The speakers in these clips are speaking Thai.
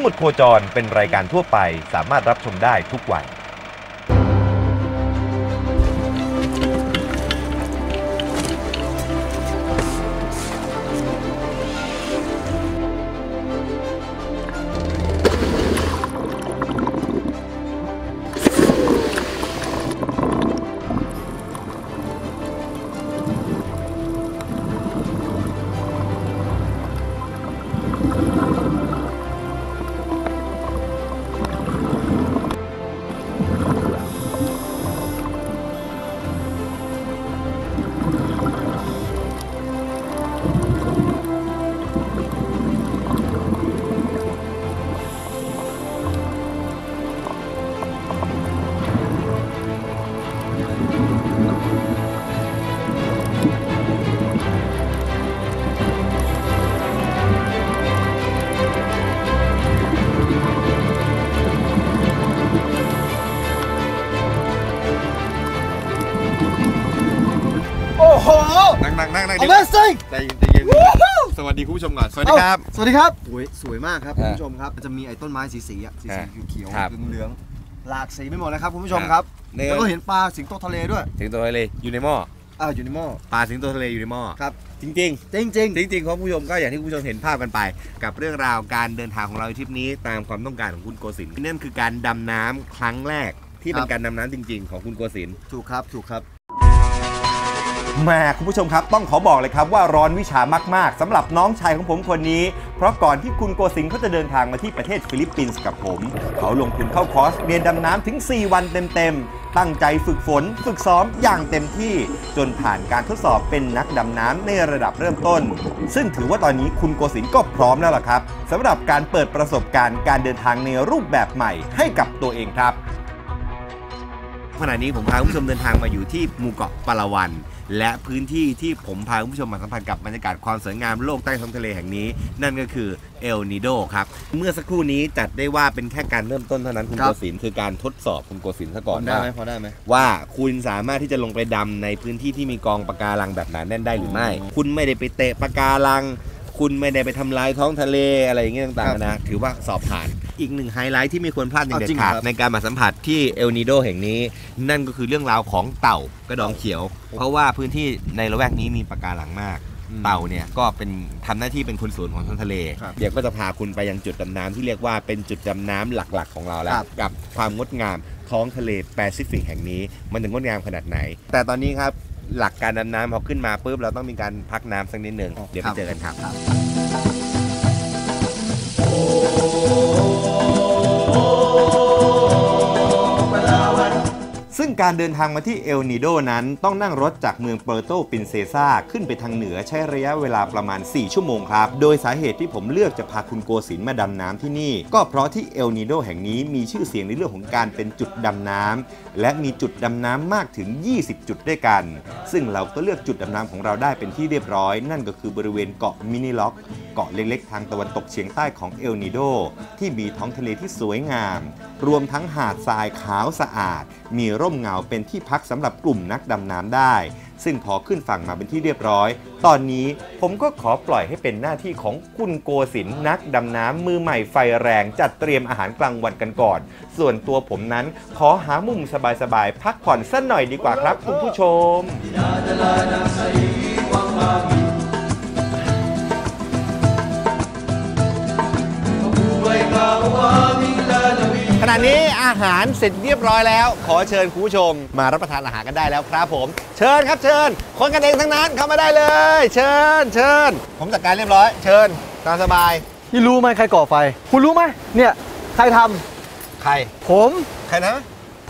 สมุดโคจรเป็นรายการทั่วไปสามารถรับชมได้ทุกวัน นั่งนั่งนั่งนั่ง Amazing ใจเย็นใจเย็นสวัสดีคุณผู้ชมก่อน สวัสดีครับ สวัสดีครับสวยสวยมากครับฮะคุณผู้ชมครับ จะมีไอ้ต้นไม้สีสีๆอะ สีฮะสีเขียวครับๆเหลืองๆหลากสีไม่หมดเลยครับคุณผู้ชมฮะครับเนี่ยแล้วก็เห็นปลาสิงโตทะเลด้วย สิงโตทะเลอยู่ในหม้ออ้าวอยู่ในหม้อปลาสิงโตทะเลอยู่ในหม้อครับจริงจริงจริงๆจริงๆของคุณผู้ชมก็อย่างที่คุณผู้ชมเห็นภาพกันไป กับเรื่องราวการเดินทางของเราในทริปนี้ตามความต้องการของคุณโกศินทร์นั่นคือการดำน้ำครั้งแรกที่เป็นการดำน้ำจริง ๆ ของคุณโกศินทร์ๆถูกครับถูกครับ แหม่คุณผู้ชมครับ ต้องขอบอกเลยครับว่าร้อนวิชามาก ๆสำหรับน้องชายของผมคนนี้ เพราะก่อนที่คุณโกสิงเขาจะเดินทางมาที่ประเทศฟิลิปปินส์กับผม เขาลงทุนเข้าคอร์สเรียนดำน้ำถึง 4 วันเต็ม ๆ ตั้งใจฝึกฝน ฝึกซ้อมอย่างเต็มที่ จนผ่านการทดสอบเป็นนักดำน้ำในระดับเริ่มต้น ซึ่งถือว่าตอนนี้คุณโกสินทร์ก็พร้อมแล้วล่ะครับสำหรับการเปิดประสบการณ์การเดินทางในรูปแบบใหม่ให้กับตัวเองครับขณะนี้ผมพาคุณผู้ชมเดินทางมาอยู่ที่หมู่เกาะปาลาวัน และพื้นที่ที่ผมพาคุณผู้ชมมาสัมผัสกับบรรยากาศความสวยงามโลกใต้ท้องทะเลแห่งนี้ นั่นก็คือเอลนิโดครับ เมื่อสักครู่นี้จัดได้ว่าเป็นแค่การเริ่มต้นเท่านั้นคุณครัโกบ ศินทร์คือการทดสอบคุณโกศินทร์ซะก่อนได้ว่า ไหมพอได้ไหม ว่าคุณสามารถที่จะลงไปดำในพื้นที่ที่มีกองปะการังแบบหนาแน่นได้หรือไม่ คุณไม่ได้ไปเตะปะการัง คุณไม่ได้ไปทำลายท้องทะเลอะไรอย่างเงี้ยต่างๆนะถือว่าสอบผ่าน อีกหนึ่งไฮไลท์ที่ไม่ควรพลาดอย่างเด็ดเอาจริงขาดครับในการมาสัมผัสที่เอลนิโดแห่งนี้ นั่นก็คือเรื่องราวของเต่ากระดองเขียว เพราะว่าพื้นที่ในละแวกนี้มีปะการังมากเต่าเนี่ยก็เป็นทำหน้าที่เป็นคนสวนของท้องทะเลครับเดี๋ยวก็จะพาคุณไปยังจุดดำน้ำที่เรียกว่าเป็นจุดดำน้ำหลักๆ ของเราแล้วครับกับความงดงามท้องทะเลแปซิฟิกแห่งนี้ มันถึงงดงามขนาดไหน แต่ตอนนี้ครับ หลักการดำน้ำพอขึ้นมาปุ๊บเราต้องมีการพักน้ำสักนิดหนึ่งเดี๋ยวไปเจอกันครับ การเดินทางมาที่เอลนิโดนั้น ต้องนั่งรถจากเมืองเปอร์โตปินเซซาขึ้นไปทางเหนือใช้ระยะเวลาประมาณ 4 ชั่วโมงครับ โดยสาเหตุที่ผมเลือกจะพาคุณโกศินมาดำน้ำที่นี่ ก็เพราะที่เอลนิโดแห่งนี้มีชื่อเสียงในเรื่องของการเป็นจุดดำน้ำและมีจุดดำน้ำมากถึง 20 จุดด้วยกัน ซึ่งเราก็เลือกจุดดำน้ำของเราได้เป็นที่เรียบร้อย นั่นก็คือบริเวณเกาะมินิล็อก เกาะเล็กๆ ทางตะวันตกเฉียงใต้ของเอลนิโดที่มีท้องทะเลที่สวยงาม รวมทั้งหาดทรายขาวสะอาด มีร่มเงาเป็นที่พักสำหรับกลุ่มนักดำน้ำได้ ซึ่งพอขึ้นฝั่งมาเป็นที่เรียบร้อย ตอนนี้ผมก็ขอปล่อยให้เป็นหน้าที่ของคุณโกศินนักดำน้ำมือใหม่ไฟแรง จัดเตรียมอาหารกลางวันกันก่อน ส่วนตัวผมนั้นขอหามุมสบายๆพักผ่อนสักหน่อยดีกว่าครับคุณผู้ชม ขณะนี้อาหารเสร็จเรียบร้อยแล้ว ขอเชิญคุณผู้ชม มารับประทานอาหารกันได้แล้วครับผม เชิญครับเชิญ คนกันเองทั้งนั้นเข้ามาได้เลย เชิญ เชิญ ผมจัดการเรียบร้อย เชิญตามสบายนี่รู้ไหมใครก่อไฟ คุณรู้ไหมเนี่ยใครทำใครผมใครนะ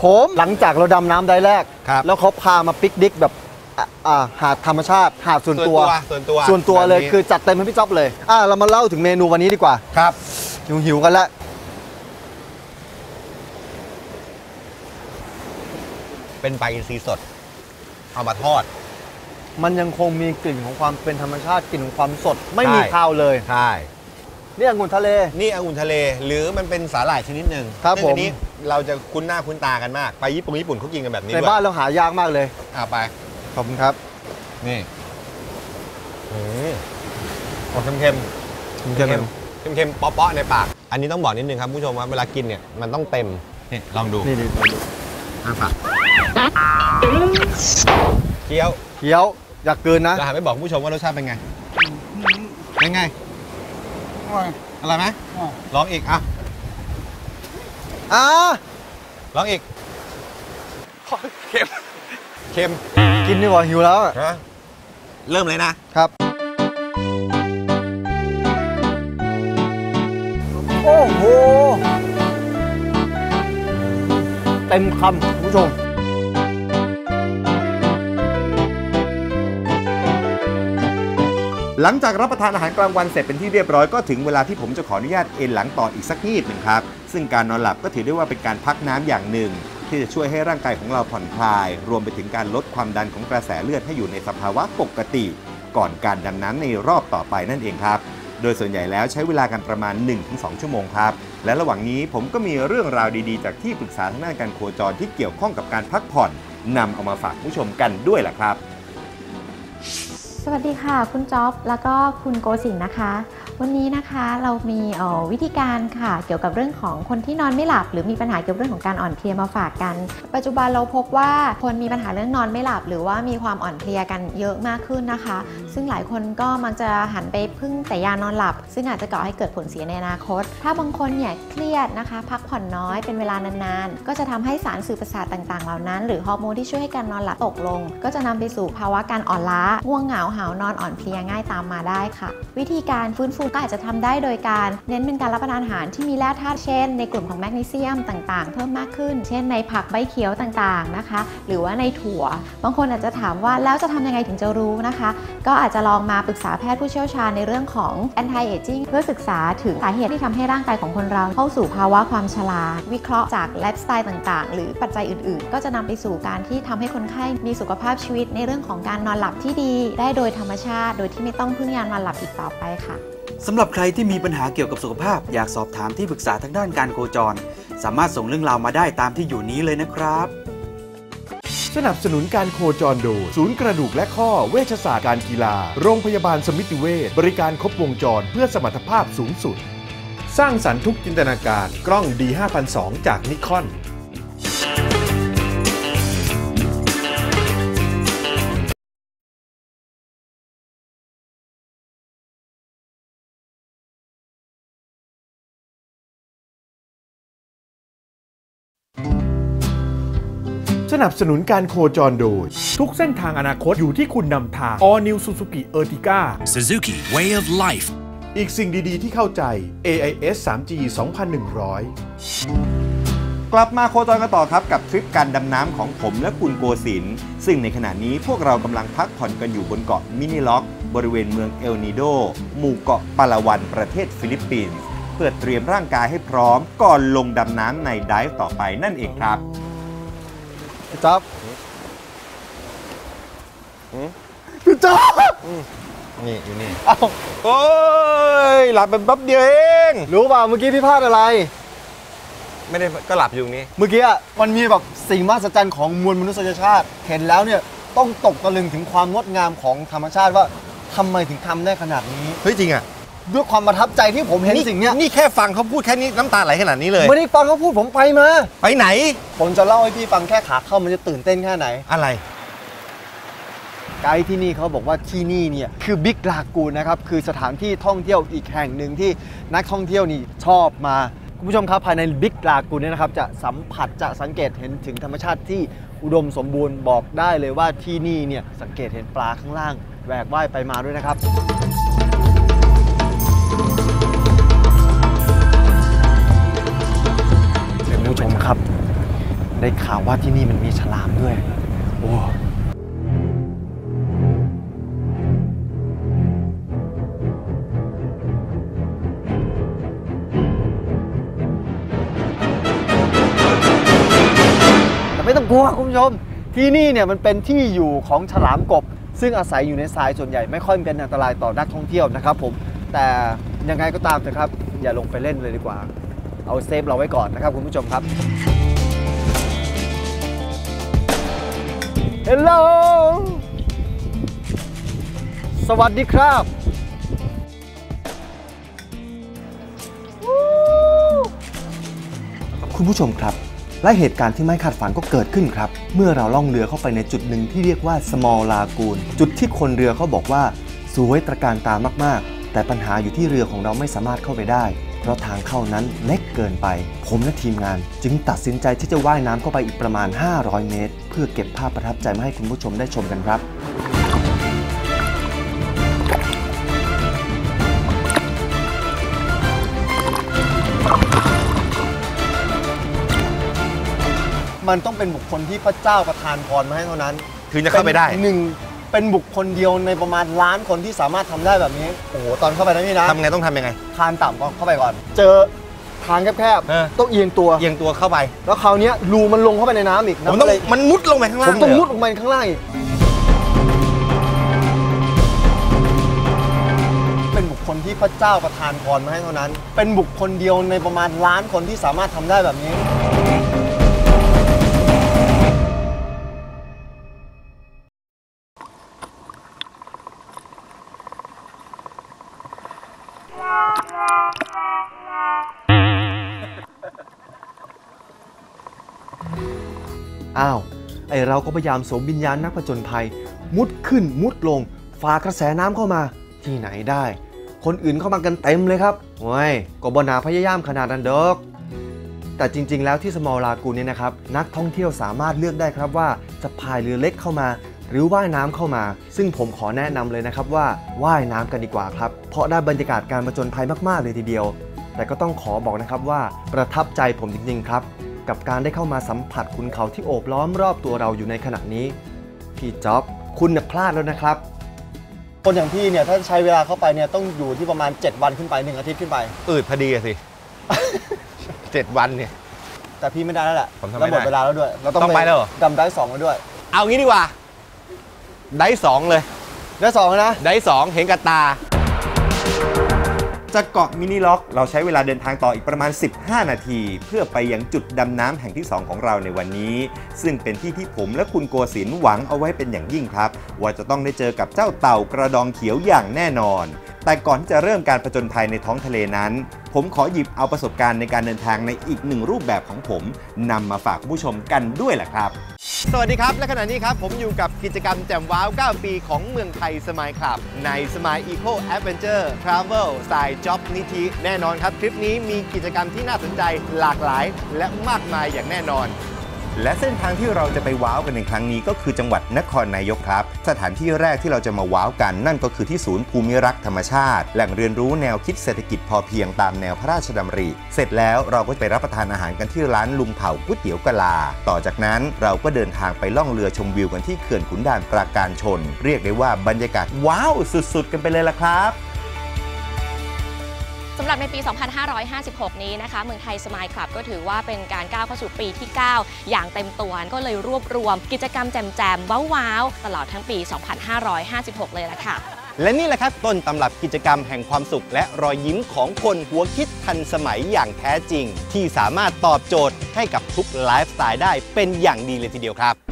ผมหลังจากเราดำน้ำได้แรก ครับ แล้วเขาพามาปิกนิกแบบอะอ่าหาดธรรมชาติหาดส่วนตัวส่วนตัวส่วนตัวเลยแบบนี้ คือจัดเต็มให้พี่จ๊อบเลยอ่าเรามาเล่าถึงเมนูวันนี้ดีกว่า ครับ หิวหิวๆกันแล้ว เป็นปลาอินทรีสด เอามาทอด มันยังคงมีกลิ่นของความเป็นธรรมชาติกลิ่นของความสด ไม่มีใช่ คาวเลยใช่ นี่องุ่นทะเล นี่องุ่นทะเลหรือมันเป็นสาหร่ายชนิดหนึ่งครับซึ่งผมอันนี้เราจะคุ้นหน้าคุ้นตากันมาก ไปญี่ปุ่นญี่ปุ่นเขากินกันแบบนี้ในด้วยบ้านเราหายากมากเลย อ่าไป ขอบคุณครับ นี่อืมออกเค็มๆเค็มเค็มๆเค็มๆเปาะๆในปาก อันนี้ต้องบอกนิดนึงครับผู้ชมว่าเวลากินเนี่ยมันต้องเต็ม นี่ลองดูนี่นี่อะฝาก เคี้ยวเคี้ยวอยากเกินนะจะหันไปบอกผู้ชมว่ารสชาติเป็นไงเป็นไงอร่อยไหมลองอีกอะอ่าลองอีกเค็มเค็มกินดีกว่าหิวแล้วอะนะเริ่มเลยนะครับโอ้โหเต็มคำคุณผู้ชม หลังจากรับประทานอาหารกลางวันเสร็จเป็นที่เรียบร้อยก็ถึงเวลาที่ผมจะขออนุญาตเอนหลังต่ออีกสักนิดหนึ่งครับ ซึ่งการนอนหลับก็ถือได้ว่าเป็นการพักน้ำอย่างหนึ่ง ที่จะช่วยให้ร่างกายของเราผ่อนคลาย รวมไปถึงการลดความดันของกระแสเลือดให้อยู่ในสภาวะปกติ ก่อนการดำน้ำในรอบต่อไปนั่นเองครับโดยส่วนใหญ่แล้วใช้เวลากันประมาณ 1-2 ชั่วโมงครับ และระหว่างนี้ผมก็มีเรื่องราวดีๆ จากที่ปรึกษาทางด้านการโคจรที่เกี่ยวข้องกับการพักผ่อนนำเอามาฝากผู้ชมกันด้วยล่ะครับ สวัสดีค่ะ คุณจ๊อบ แล้วก็คุณโกสินนะคะ วันนี้นะคะเรามีออวิธีการค่ะ เกี่ยวกับเรื่องของคนที่นอนไม่หลับ หรือมีปัญหาเกี่ยวกับเรื่องของการอ่อนเพลียมาฝากกัน ปัจจุบันเราพบว่าคนมีปัญหาเรื่องนอนไม่หลับ หรือว่ามีความอ่อนเพลียกันเยอะมากขึ้นนะคะ ซึ่งหลายคนก็มักจะหันไปพึ่งแต่ยานอนหลับ ซึ่งอาจจะก่อให้เกิดผลเสียในอนาคต ถ้าบางคนเนี่ยเครียดนะคะ พักผ่อนน้อยเป็นเวลานานๆ ก็จะทำให้สารสื่อประสาทต่างๆ เหล่านั้น หรือฮอร์โมนที่ช่วยให้การนอนหลับตกลง ก็จะนำไปสู่ภาวะการอ่อนล้าง่วงเหงาหานอนอ่อนเพลียง่ายตามมาได้ค่ะ วิธีการฟื้นฟูก็อาจจะทำได้โดยการเน้นเป็นการรับประทานอาหารที่มีแร่ธาตุเช่น ในกลุ่มของแมกนีเซียมต่างๆ เพิ่มมากขึ้น เช่นในผักใบเขียวต่างๆนะคะ หรือว่าในถั่ว บางคนอาจจะถามว่าแล้วจะทำยังไงถึงจะรู้นะคะ ก็อาจจะลองมาปรึกษาแพทย์ผู้เชี่ยวชาญในเรื่องของ anti aging เพื่อศึกษาถึงสาเหตุที่ทำให้ร่างกายของคนเราเข้าสู่ภาวะความชราวิเคราะห์จากไลฟ์สไตล์ต่างๆ หรือปัจจัยอื่น ๆ ก็จะนำไปสู่การที่ทำให้คนไข้มีสุขภาพชีวิตในเรื่องของการนอนหลับที่ดี ได้โดยธรรมชาติ โดยที่ไม่ต้องพึ่งยานอนหลับอีกต่อไปค่ะ สำหรับใครที่มีปัญหาเกี่ยวกับสุขภาพ อยากสอบถามที่ปรึกษาทางด้านการโคจร สามารถส่งเรื่องราวมาได้ตามที่อยู่นี้เลยนะครับ สนับสนุนการโคจรโดยศูนย์กระดูกและข้อเวชศาสตร์การกีฬา โรงพยาบาลสมิติเวชบริการครบวงจรเพื่อสมรรถภาพสูงสุด สร้างสรรค์ทุกจินตนาการกล้อง D5002 จากนิคอน นับสนุนการโคจรโดย ทุกเส้นทางอนาคตอยู่ที่คุณนำทาง All New Suzuki Ertiga Suzuki Way of Life อีกสิ่งดี ๆ ที่เข้าใจ AIS 3G 2100กลับมาโคจรกันต่อครับกับทริปการดำน้ำของผมและคุณโกศินทร์ซึ่งในขณะนี้พวกเรากำลังพักผ่อนกันอยู่บนเกาะมินิล็อก บริเวณเมืองเอลนิโด หมู่เกาะปาลาวันประเทศฟิลิปปินส์เพื่อเตรียมร่างกายให้พร้อมก่อนลงดำน้ำในไดฟ์ต่อไปนั่นเองครับ พี่จ๊อบพี่จ๊อบนี่อยู่นี่เอ้าโอ้ยหลับเป็นแป๊บเดียวเอง รู้เปล่าเมื่อกี้พี่พลาดอะไร ไม่ได้ก็หลับอยู่ตรงนี้เมื่อกี้อะมันมีแบบสิ่งมหัศจรรย์ของมวลมนุษยชาติ เห็นแล้วเนี่ยต้องตกตะลึงถึงความงดงามของธรรมชาติว่าทำไมถึงทำได้ขนาดนี้ เฮ้ยจริงอะ ด้วยความประทับใจที่ผมเห็นสิ่งเนี้ยนี่แค่ฟังเขาพูดแค่นี้น้ำตาไหลขนาดนี้เลยไม่ได้ฟังเขาพูดผมไปมา ไปไหน ผมจะเล่าให้พี่ฟังแค่ขาเข้ามันจะตื่นเต้นแค่ไหนอะไรไกด์ที่นี่เขาบอกว่าที่นี่เนี่ยคือบิ๊กลากูนนะครับคือสถานที่ท่องเที่ยวอีกแห่งหนึ่งที่นักท่องเที่ยวนี่ชอบมาคุณผู้ชมครับภายในบิ๊กลากูนเนี่ยนะครับจะสัมผัสจะสังเกตเห็นถึงธรรมชาติที่อุดมสมบูรณ์บอกได้เลยว่าที่นี่เนี่ยสังเกตเห็นปลาข้างล่างแหวกว่ายไปมาด้วยนะครับ ได้ข่าวว่าที่นี่มันมีฉลามด้วย โอ้แต่ไม่ต้องกลัวคุณผู้ชม ที่นี่เนี่ยมันเป็นที่อยู่ของฉลามกบ ซึ่งอาศัยอยู่ในทรายส่วนใหญ่ไม่ค่อยเป็นอันตรายต่อนักท่องเที่ยวนะครับผมแต่ยังไงก็ตามเถอะครับ อย่าลงไปเล่นเลยดีกว่า เอาเซฟเราไว้ก่อนนะครับคุณผู้ชมครับ Hello สวัสดีครับคุณผู้ชมครับ และเหตุการณ์ที่ไม่คาดฝันก็เกิดขึ้นครับ เมื่อเราล่องเรือเข้าไปในจุดหนึ่งที่เรียกว่า small lagoon จุดที่คนเรือเขาบอกว่า สวยตระการตามากๆ แต่ปัญหาอยู่ที่เรือของเราไม่สามารถเข้าไปได้ เพราะทางเข้านั้นเล็กเกินไป ผมและทีมงาน จึงตัดสินใจที่จะว่ายน้ำเข้าไปอีกประมาณ 500 เมตร เพื่อเก็บภาพประทับใจมาให้คุณผู้ชมได้ชมกันครับมันต้องเป็นบุคคลที่พระเจ้าประทานพรมาให้เท่านั้น ถึงจะเข้าไปได้นหนึ่ง เป็นบุคคลเดียวในประมาณล้านคนที่สามารถทำได้แบบนี้ โอ้โห ตอนเข้าไปนะพี่นะทำไงต้องทำยังไง คานต่ำก่อนเข้าไปก่อน เจอทางแคบเออ ๆ ต้องเอียงตัว เอียงตัวเข้าไป แล้วคราวเนี้ยรูมันลงเข้าไปในน้ำอีกผมน้ำต้องเลยมันมุดลงไปข้างล่างผมต้องเลยเหรมุดลงไปข้างล่างอีกเป็นบุคคลที่พระเจ้าประทานพรมาให้เท่านั้น เป็นบุคคลเดียวในประมาณล้านคนที่สามารถทำได้แบบนี้ ก็พยายามสวมวิญญาณนักผจญภัย มุดขึ้นมุดลงฝ่ากระแสน้ำเข้ามาที่ไหนได้ คนอื่นเข้ามากันเต็มเลยครับโอ้ยก็บนาพยายามขนาดนั้นเดอกแต่จริง ๆ แล้วที่สมอลลากูนเนี่ยนะครับนักท่องเที่ยวสามารถเลือกได้ครับว่าจะพายเรือเล็กเข้ามา หรือว่ายน้ำเข้ามา ซึ่งผมขอแนะนำเลยนะครับว่าว่ายน้ำกันดีกว่าครับ เพราะได้บรรยากาศการผจญภัยมากๆเลยทีเดียว แต่ก็ต้องขอบอกนะครับว่าประทับใจผมจริงๆครับ กับการได้เข้ามาสัมผัสคุณเขาที่โอบล้อมรอบตัวเราอยู่ในขณะนี้ พี่จ๊อบคุณน่ะพลาดแล้วนะครับ คนอย่างพี่เนี่ยถ้าใช้เวลาเข้าไปเนี่ยต้องอยู่ที่ประมาณ 7 วันขึ้นไป 1 อาทิตย์ขึ้นไป อืดพอดีอะสิ เจ็ดวันเนี่ย แต่พี่ไม่ได้แล้วแหละผมทำแล้วไม่หมดได้เวลาแล้วด้วยเราต้องไปแล้วเหรอ ดำได้สองแล้วด้วย เอางี้ดีกว่า ได้สองเลย ได้สองแล้วนะ ได้สองเห็นกับตา จากเกาะมินิล็อก เราใช้เวลาเดินทางต่ออีกประมาณ 15 นาที เพื่อไปยังจุดดำน้ำแห่งที่ 2 ของเราในวันนี้ ซึ่งเป็นที่ที่ผมและคุณโกศินหวังเอาไว้เป็นอย่างยิ่งครับ ว่าจะต้องได้เจอกับเจ้าเต่ากระดองเขียวอย่างแน่นอน แต่ก่อนที่จะเริ่มการผจญภัยในท้องทะเลนั้น ผมขอหยิบเอาประสบการณ์ในการเดินทางในอีกหนึ่งรูปแบบของผมนำมาฝากคุณผู้ชมกันด้วยแหละครับ สวัสดีครับ และขณะนี้ครับ ผมอยู่กับกิจกรรมแจมว้าว 9 ปีของเมืองไทยสมายคลับ ในสมายอีโคแอดเวนเจอร์ทราเวลสายจ็อบนิธิแน่นอนครับ ทริปนี้มีกิจกรรมที่น่าสนใจหลากหลาย และมากมายอย่างแน่นอน และเส้นทางที่เราจะไปว้าวกันในครั้งนี้ก็คือจังหวัดนครนายกครับ สถานที่แรกที่เราจะมาว้าวกัน นั่นก็คือที่ศูนย์ภูมิรักษ์ธรรมชาติ แหล่งเรียนรู้แนวคิดเศรษฐกิจพอเพียงตามแนวพระราชดำริ เสร็จแล้วเราก็ไปรับประทานอาหารกันที่ร้านลุงเผาก๋วยเตี๋ยวกะลา ต่อจากนั้นเราก็เดินทางไปล่องเรือชมวิวกันที่เขื่อนขุนด่านปราการชน เรียกได้ว่าบรรยากาศว้าวสุด ๆ กันไปเลยล่ะครับ สำหรับในปี 2556 นี้นะคะ เมืองไทยสมายคลับก็ถือว่าเป็นการก้าวเข้าสู่ปีที่ 9 อย่างเต็มตัวก็เลยรวบรวม กิจกรรมแจมๆว้าวๆตลอดทั้งปี 2556 เลยละค่ะ และนี่แหละครับต้นตำรับกิจกรรมแห่งความสุข และรอยยิ้มของคนหัวคิดทันสมัยอย่างแท้จริง ที่สามารถตอบโจทย์ให้กับทุกไลฟ์สไตล์ได้เป็นอย่างดีเลยทีเดียวครับ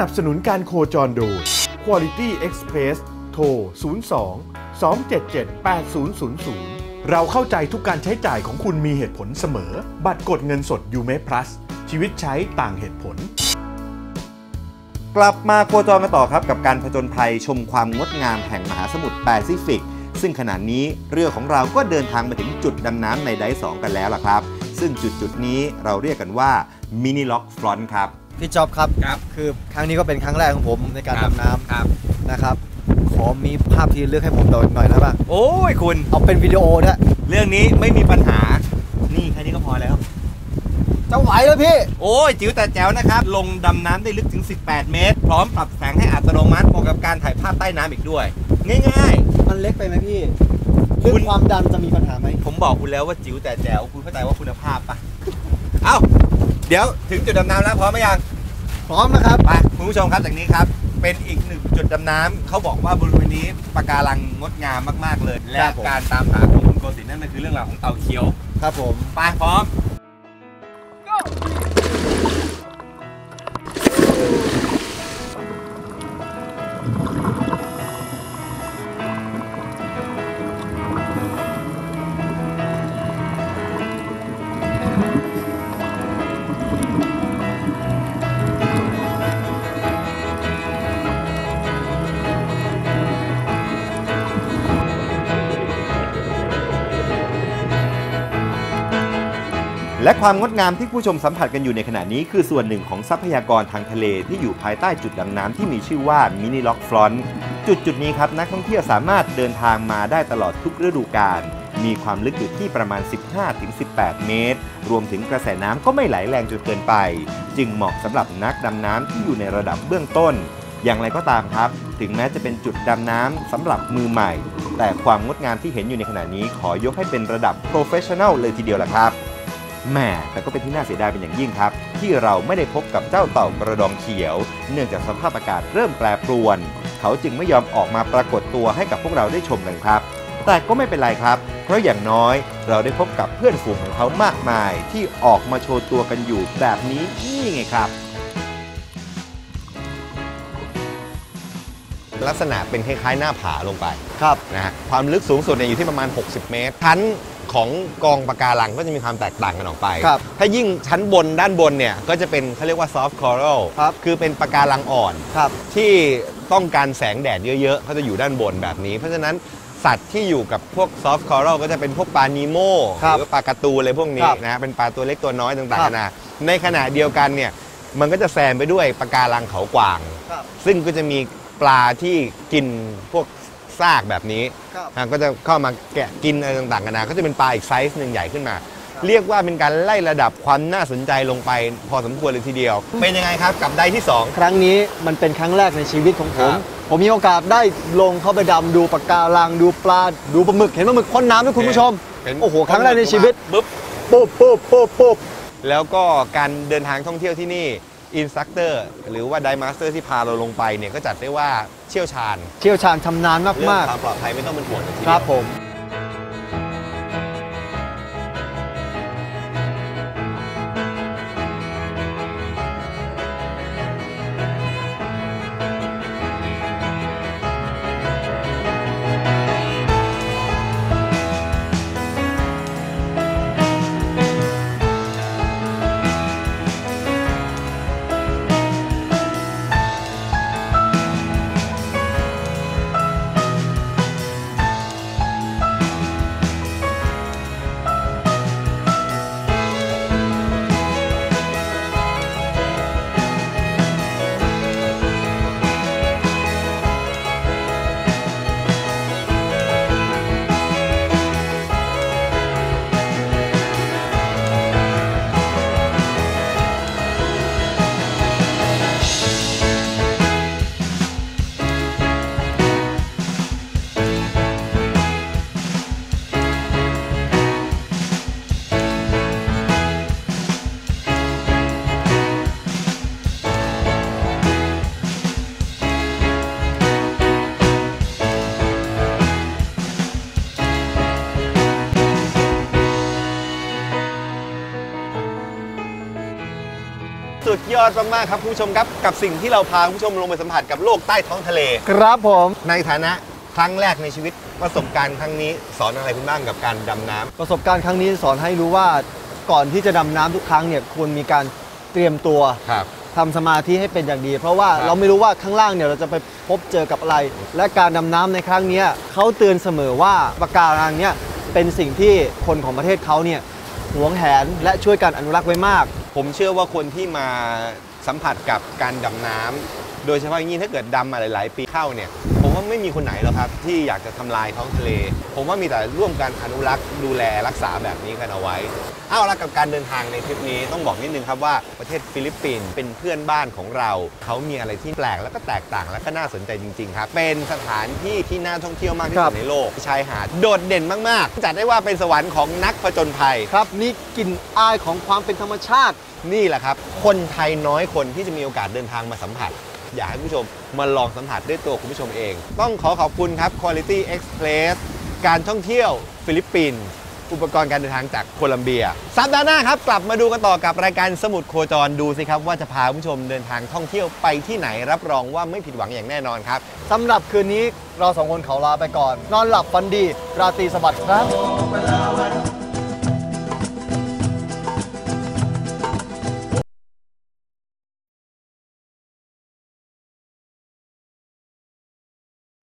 นับสนุนการโคจรโดย Quality Express โทร 02 277 8000 เราเข้าใจทุกการใช้จ่ายของคุณมีเหตุผลเสมอ บัตรกดเงินสดยูเม Plus ชีวิตใช้ต่างเหตุผล กลับมาโคจรกันต่อครับกับการผจญภัยชมความงดงามแห่งมหาสมุทรแปซิฟิก ซึ่งขณะนี้เรือของเราก็เดินทางมาถึงจุดดำน้ำในไดสองกันแล้วล่ะครับ ซึ่งจุดจุดนี้เราเรียกกันว่ามินิล็อกฟรอนต์ครับ พี่จ๊อบครับ ครับ คือครั้งนี้ก็เป็นครั้งแรกของผมในการครับดำน้ครับำนะครับ ขอมีภาพที่เลือกให้ผมหน่อยหน่อยได้ป่ะโอ้ยคุณ เอาเป็นวิดีโอด้วยเรื่องนี้ไม่มีปัญหา นี่แค่นี้ก็พอแล้ว จะไหวแล้วพี่ โอ้ยจิ๋วแต่แจ๋วนะครับ ลงดำน้ำได้ลึกถึง 18 เมตร พร้อมปรับแสงให้อัตโนมัติเหมาะกับการถ่ายภาพใต้น้ำอีกด้วย ง่าย มันเล็กไปไหมพี่คุเรื่อณงความดันจะมีปัญหาไหมๆ ผมบอกคุณแล้วว่าจิ๋วแต่แจ๋วคุณเข้าใจว่าคุณภาพปะเอ้า เดี๋ยวถึงจุดดำน้ำแล้วพร้อมไหมยัง พร้อมนะครับ ไปคุณผู้ชมครับจากนี้ครับ เป็นอีกหนึ่งจุดดำน้ำเขาบอกว่าบริเวณนี้ปะการังงดงามมากๆเลย และครับผมการตามหาของคุณโกศินทร์นั่นก็คือเรื่องราวของเต่าเขียว ครับผม ไปพร้อม และความงดงามที่ผู้ชมสัมผัสกันอยู่ในขณะนี้คือส่วนหนึ่งของทรัพยากรทางทะเลที่อยู่ภายใต้จุดดำน้ำที่มีชื่อว่ามินิล็อกฟลอนจุดจุดนี้ครับนักท่องเที่ยวสามารถเดินทางมาได้ตลอดทุกฤดูกาลมีความลึกอยู่ที่ประมาณ 15-18 เมตร รวมถึงกระแสน้ำก็ไม่ไหลแรงจนเกินไป จึงเหมาะสำหรับนักดำน้ำที่อยู่ในระดับเบื้องต้น อย่างไรก็ตามครับ ถึงแม้จะเป็นจุดดำน้ำสำหรับมือใหม่ แต่ความงดงามที่เห็นอยู่ในขณะนี้ขอยกให้เป็นระดับโปรเฟชชั่น a ลเลยทีเดียวล่ะครับ แหม่แต่ก็เป็นที่น่าเสียดายเป็นอย่างยิ่งครับ ที่เราไม่ได้พบกับเจ้าเต่ากระดองเขียว เนื่องจากสภาพอากาศเริ่มแปรปรวน เขาจึงไม่ยอมออกมาปรากฏตัวให้กับพวกเราได้ชมกันครับ แต่ก็ไม่เป็นไรครับ เพราะอย่างน้อยเราได้พบกับเพื่อนฝูงของเขามากมาย ที่ออกมาโชว์ตัวกันอยู่แบบนี้นี่ไงครับลักษณะเป็นคล้ายๆหน้าผาลงไปครับนะฮะความลึกสูงสุดเนี่ยอยู่ที่ประมาณ 60 เมตรชั้น ของกองปะการังก็จะมีความแตกต่างกันออกไป ครับถ้ายิ่งชั้นบนด้านบนเนี่ยก็จะเป็นเขาเรียกว่าซอฟต์คอรัลครับ คือเป็นปะการังอ่อน ครับ ที่ต้องการแสงแดดเยอะๆเขาจะอยู่ด้านบนแบบนี้ เพราะฉะนั้นสัตว์ที่อยู่กับพวกซอฟต์คอรัลก็จะเป็นพวกปลานีโมครับหรือว่าปลาการะตูนอะไรพวกนี้ครับนะฮะเป็นปลาตัวเล็กตัวน้อยต่างครัๆบนานาในขณะเดียวกันเนี่ยมันก็จะแซมไปด้วยปะการังเขากวาง ครับ ซึ่งก็จะมีปลาที่กินพวก ซากแบบนี้ครับอะก็จะเข้ามาแกะกินอะไรต่างๆกันานะก็จะเป็นปลาอีกไซส์หนึ่งใหญ่ขึ้นมา เรียกว่าเป็นการไล่ระดับความน่าสนใจลงไปพอสมควรเลยทีเดียว เป็นยังไงครับกับไดที่2ครั้งนี้มันเป็นครั้งแรกในชีวิตของผม ครับผมมีโอกาสได้ลงเข้าไปดำดูปะการังดูปลาดูปลาหมึกเห็นปลาหมึกพ่นน้ำด้วยคุณผู้ชมเห็น โอ้โหครั้งแรกในชีวิตปุ๊บปุ๊บปุ๊บปุ๊บปุ๊บ แล้วก็การเดินทางท่องเที่ยวที่นี่ อินสตัคเตอร์หรือว่าไดมาสเตอร์ที่พาเราลงไปเนี่ยก็จัดได้ว่าเชี่ยวชาญ เชี่ยวชาญชำนาญเรื่องมากความปลอดภัยไม่ต้องเป็นห่วงเลยทีๆเดียว ครับผม ดยอดมากๆครับคุณผู้ชมครับกับสิ่งที่เราพาคุณผู้ชมลงไปสัมผัสกับโลกใต้ท้องทะเล ครับผม ในฐานะครั้งแรกในชีวิตประสบการณ์ครั้งนี้สอนอะไรคุณบ้างกับการดำน้ำประสบการณ์ครั้งนี้สอนให้รู้ว่าก่อนที่จะดำน้ำทุกครั้งเนี่ยควรมีการเตรียมตัวครับ ทำสมาธิให้เป็นอย่างดี เพราะว่าครับ เราไม่รู้ว่าข้างล่างเนี่ยเราจะไปพบเจอกับอะไร และการดำน้ำในครั้งเนี้ยเขาเตือนเสมอว่าปะการังเนี่ยเป็นสิ่งที่คนของประเทศเขาเนี่ยหวงแหนและช่วยกันอนุรักษ์ไว้มาก ผมเชื่อว่าคนที่มาสัมผัสกับการดำน้ำโดยเฉพาะอย่างยิ่งถ้าเกิดดำมาหลาย ๆ ปีเข้าเนี่ย ผมว่าไม่มีคนไหนหรอกครับ ที่อยากจะทำลายท้องทะเล ผมว่ามีแต่ร่วมกันอนุรักษ์ดูแลรักษาแบบนี้กันเอาไว้เอาละกับการเดินทางในทริปนี้ต้องบอกนิดนึงครับว่าประเทศฟิลิปปินส์เป็นเพื่อนบ้านของเรา เขามีอะไรที่แปลกแล้วก็แตกต่างและก็น่าสนใจจริง ๆ ครับ เป็นสถานที่ที่น่าท่องเที่ยวมากที่ครัสุบดในโลกชายหาดโดดเด่นมากๆจัดได้ว่าเป็นสวรรค์ของนักผจญภัยครับนี่กลิ่นอายของความเป็นธรรมชาติ นี่แหละครับ คนไทยน้อยคนที่จะมีโอกาสเดินทางมาสัมผัส อยากให้ผู้ชมมาลองสัมผัสด้วยตัวคุณผู้ชมเอง ต้องขอขอบคุณครับ Quality Express การท่องเที่ยวฟิลิปปินส์อุปกรณ์การเดินทางจากโคลัมเบีย สัปดาห์หน้าครับ กลับมาดูกันต่อกับรายการสมุดโคจรดูสิครับ ว่าจะพาคุณผู้ชมเดินทางท่องเที่ยวไปที่ไหนรับรองว่าไม่ผิดหวังอย่างแน่นอนครับ สำหรับคืนนี้เราสองคนขอลาไปก่อน นอนหลับฝันดี ราตรีสวัสดิ์ครับ